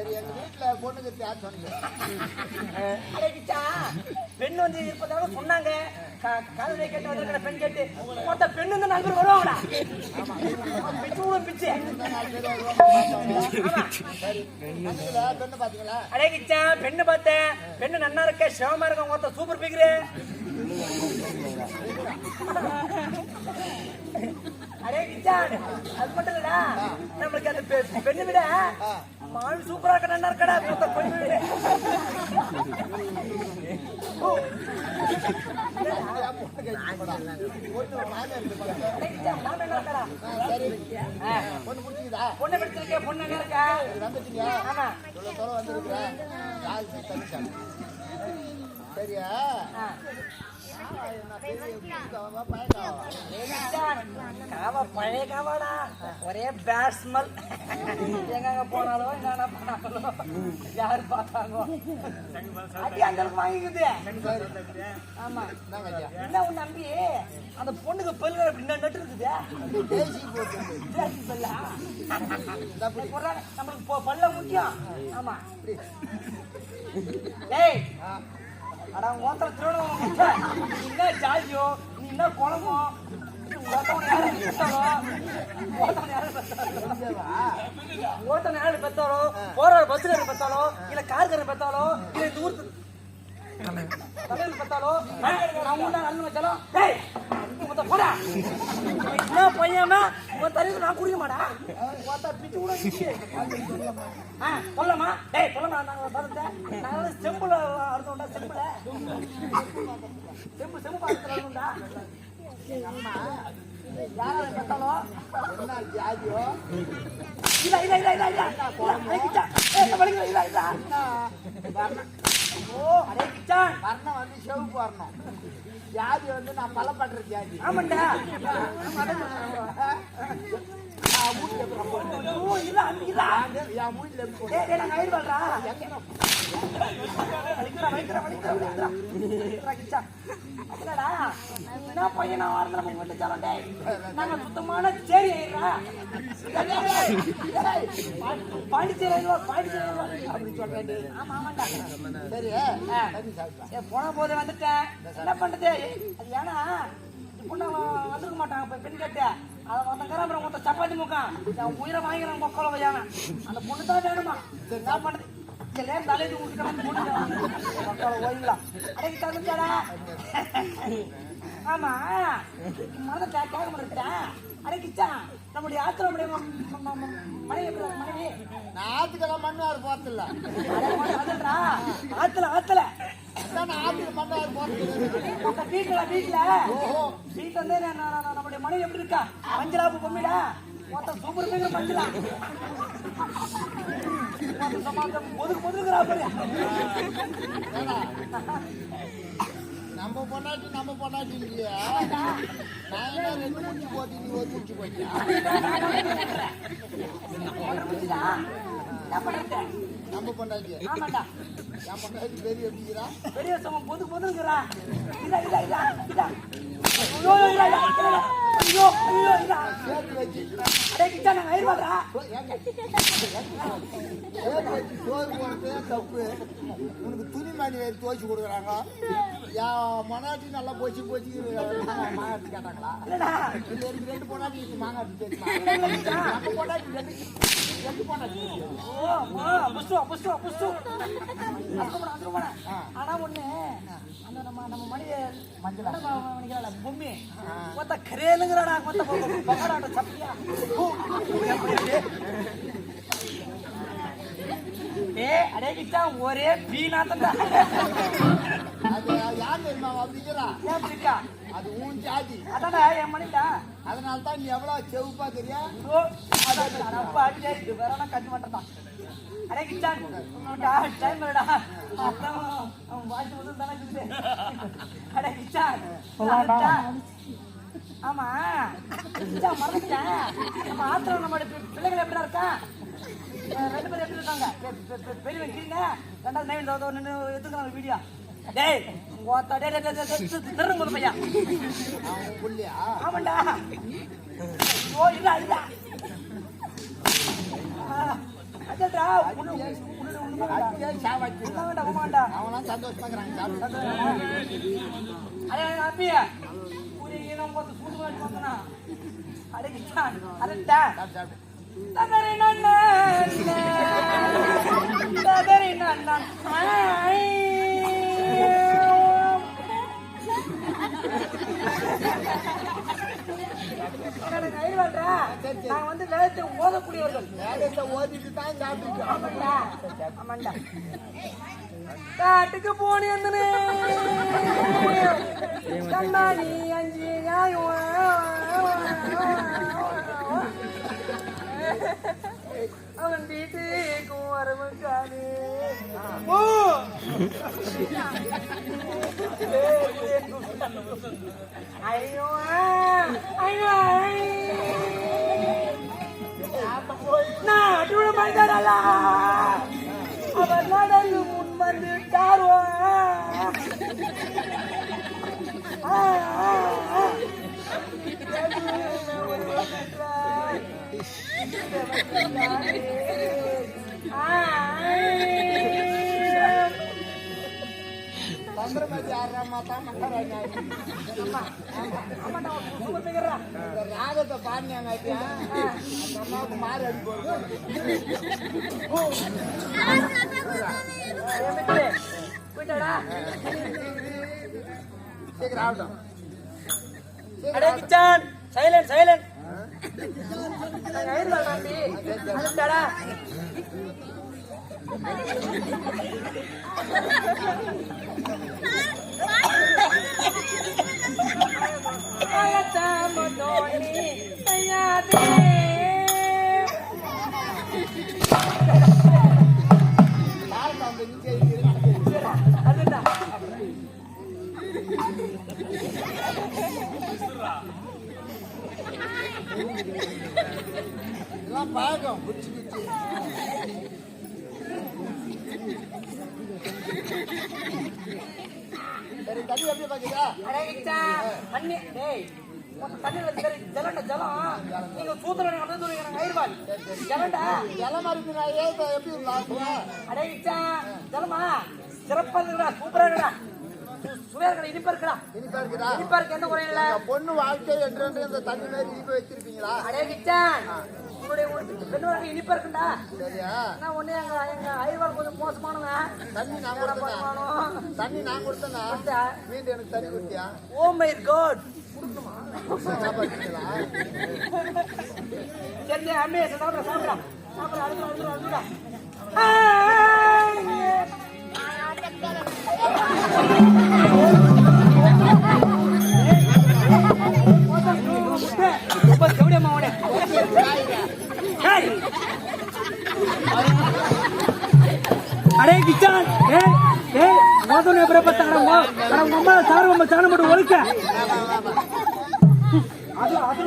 சரி எங்க வீட்டுல பொண்ணுக்கு யார் சொன்னீங்க பெண் வந்து இருப்பதாக சொன்னாங்க. காதலை கேட்டு வந்திருக்கிற பெண் கேட்டு மொத்த பெண்ணு இந்த நாலு பேர் வருவாங்கடா. பிச்சு பெண்ணு பாத்தீங்களா? அடேக்கிச்சா பெண்ணு பார்த்தேன் பெண்ணு நன்னா இருக்க சிவமா இருக்க மொத்த சூப்பர் பிகரு அரே கிச்சான் அது மட்டும் இல்லடா. நம்மளுக்கு அந்த பெண்ணை விட இருக்க நல்லா இருக்கடா மொத்த பெண்ணு விட பொண்ணு ஆ, பொண்ணு நல்லா இருக்கா வந்துட்டீங்க ஆமா இவ்வளவு தூரம் வந்திருக்கிறேன் சரியா காவா பழைய காவாடா ஒரே பேட் ஸ்மெல் எங்க போனாலும் என்னென்ன பண்ணாலும் யாரு பார்த்தாங்க அடி அந்த வாங்கிக்குது ஆமா என்ன உன் நம்பி அந்த பொண்ணுக்கு பல்லு அப்படி நட்டு இருக்குது போட்டு போடுறாங்க நம்மளுக்கு பல்ல முக்கியம் ஆமா ஏய் அட ஓத்தல திருவண்ணம் நீ என்ன ஜாதியோ? நீ என்ன குளமோ ஓத்தவன் யாரு பெத்தாரோ ஓத்தவன் பஸ்ல பெத்தாலோ இல்ல கார்காரன் பெத்தாலோ இல்ல இந்த ஊர் தலைவர் பெத்தாலோ நான் உண்டா நல்ல வச்சாலும் போடா. என்ன பையனா? உன் தலைவர் நான் குடிக்க பிச்சு கூட ஆ சொல்லமா டேய் சொல்லமா நாங்க பார்த்தேன் நாங்க வந்து செம்புல அறுத்தோம்டா செம்பு செம்பு பாத்திரத்துல எங்க அம்மா யாரால பெத்தாலும் என்ன ஜாதியோ இல்ல இல்ல இல்ல இல்ல இல்ல இல்ல ஓ வர்ணம் வந்து செவப்பு வரணும் ஜாதி வந்து நான் பலப்படுற ஜாதி ஆமாண்டா நான் ஓ இல்ல இல்ல நான் என் வீட்டுல போறேன்? டேய் என்னடா என்ன பையனா வாரத்துல நம்ம வீட்டுல சாலம் டேய் நாங்க சுத்தமான சேரி பாண்டிச்சேரி பாண்டிச்சேரி அப்படின்னு அப்படி சொல்றேன் ஆமா ஆமாண்டா சரி ஏ, போன போது வந்துட்டேன் என்ன பண்றது அது ஏன்னா இந்த பொண்ணு அவன் வந்திருக்க மாட்டான் இப்ப பெண் கேட்டு அதை ஒருத்தங்கிறான் அப்புறம் மொத்த சப்பாத்தி முக்கான் என் உயிரை வாங்கிறான் மொக்கல வையான அந்த பொண்ணு தான் வேணுமா என்ன பண்றது பொண்ணு மக்களை ஓய்லாம் அடைக்கு தந்துச்சாடா ஆமா மனதை கேட்க மாட்டேன் அடைக்கிச்சா நம்முடைய ஆத்திர நம்முடைய ம- ம- ம- மனைவி? மனைவி நான் ஆத்துக்கெல்லாம் மண்ணாறு அதுன்றா ஆத்துல ஆத்துல வீட்டுல வீட்டுல வீட்டுல வந்து நம்முடைய மனைவி எப்படி இருக்கா மஞ்சளாப்பு பொம்மிடா மொத்த சூப்பர் பேர் மஞ்சளா நம்ம பொண்டாட்டி நம்ம பொண்டாட்டி இல்லையா. நான் என்ன ரெண்டு முடிச்சு போட்டு நீ ஒரு முடிச்சு பண்ணிட்ட நம்ம பொண்டாட்டி. ஆமாண்டா என் பொண்டாட்டி பெரிய எப்படிங்கிறா பெரிய சமம் பொது பொதுங்கிறா இல்ல இல்ல இல்ல இல்ல ஐயோ இல்ல இல்ல இல்ல ஐயோ ஐயோ இல்ல சேர்த்து வச்சு. அடே கிட்ட நான் சேர்த்து வச்சு சோறு போடுறதே தப்பு உனக்கு துணிமணி வேறு துவைச்சு கொடுக்குறாங்க யா மனாட்டி நல்லா போச்சு போச்சு மாங்காட்டி கேட்டாங்களா எனக்கு ரெண்டு பொண்டாட்டி இருக்கு மாங்காட்டி நம்ம பொண்டாட்டி ரெண்டு ரெண்டு பொண்டாட்டி ஆனா ஒண்ணு அந்த நம்ம நம்ம மஞ்சள் மணிக்கிறாள் பொம்மி மொத்த கரேலுங்கிறாடா மொத்த சப்பியா கிட்டா ஒரே பீனாத்தண்டா அது யார் தெரியுமா அப்படிங்கிறா ஏன் அது உன் ஜாதி. அதான்டா என் மணிடா அதனால தான் நீ எவ்வளோ செவுப்பா தெரியா? அதான் அப்பா அடிச்சா இது வேற கட்ட மாட்டேன் அடே கிச்சான் டைம் இல்லடா. அதான் அவன் வாட்சி வந்து தானே இருக்குது அடே கிச்சான். ஆமா. மறந்துட்டேன். நம்ம ஆத்திர நம்ம பிள்ளைகள் எப்படிடா இருக்கா அஹ் ரெண்டு பேரும் எடுத்துருக்காங்க பெரியவன் ரெண்டாவது நைன் தோ நின்று எடுத்துக்கிறாங்க வீடியோ டேய் ஓத்தா டேய் டேய், டேய், பையன் புள்ளியா ஆமாண்டா ஓ இல்ல இல்ல அதடா உன்னை- உன்னை ஒண்ணுமே வேண்டாம். வேண்டாம், ஒண்ணும் சந்தோஷமா சூடு வாங்கி வந்தனா. அடடா. சாப்பிட்டு, சாப்பிட்டு. ததறி நாங்க வந்து வேதத்தை ஓதக்கூடியவர்கள் வேதத்தை ஓதிட்டு தான் சாப்பிட்டுருக்கோம். ஆமாண்டா ஆமாண்டா காட்டுக்கு போனேந்தனே கண்ணாடி அஞ்சு அவன் வீட்டுக்கு வரமுக்கானே ஓ ஐயோ ஐயோ. நாட்டுல மனிதரல்ல அவர் நடந்து முன் வந்து தாரோ ராகத்தை பாடினாங்க ஐயா. அந்த அம்மாவுக்கு மாறு அடி போகுது. போயிட்டாடா சீக்கிரம் ஆகட்டும். அடே கிச்சான் சைலண்ட் சைலண்ட் நாங்க பழக்கம் குச்சி குச்சி சரி தண்ணி எப்படி பாக்குதா அடே கிச்சான் அண்ணி டேய் தண்ணியில ஜலண்ட ஜலம். நீங்க சூத்திரம் வந்து சொல்லுங்க ஐயர்வாள் ஜலண்டா இலை மருந்து நான் ஏன் எப்படி பாக்குறேன் அடே கிச்சான் ஜலமா. சிறப்பா இருக்குடா சூப்பரா இருக்குடா. இனிப்பா இருக்குடா. இனிப்பா இருக்குதா? இனிப்பா இருக்கு எந்த குறையும் இல்ல. பொண்ணு வாழ்க்கை என்று இந்த தண்ணி மாதிரி இனிப்பு வச்சிருப்பீங்களா அடே கிச்சான் உன்னுடைய பெண்ணோட இனிப்பா இருக்குண்டா. சரியா? ஆனா ஒண்ணு எங்க எங்க ஐயர்வாள் கொஞ்சம் மோசமானவங்க தண்ணி நான் கொடுத்தேனா தண்ணி நான் கொடுத்தேனா வீட்டு எனக்கு தண்ணி கொடுத்தியா? Oh my god. சரி அம்மே சாப்பிட சாப்பிடா அடே. கிச்சான் ஏய் ஏய் மோதன பிரபத்தாரங்க அட உங்க அம்மா சாரு உங்க சாணம் போட்டு ஒழுக்க. அது அது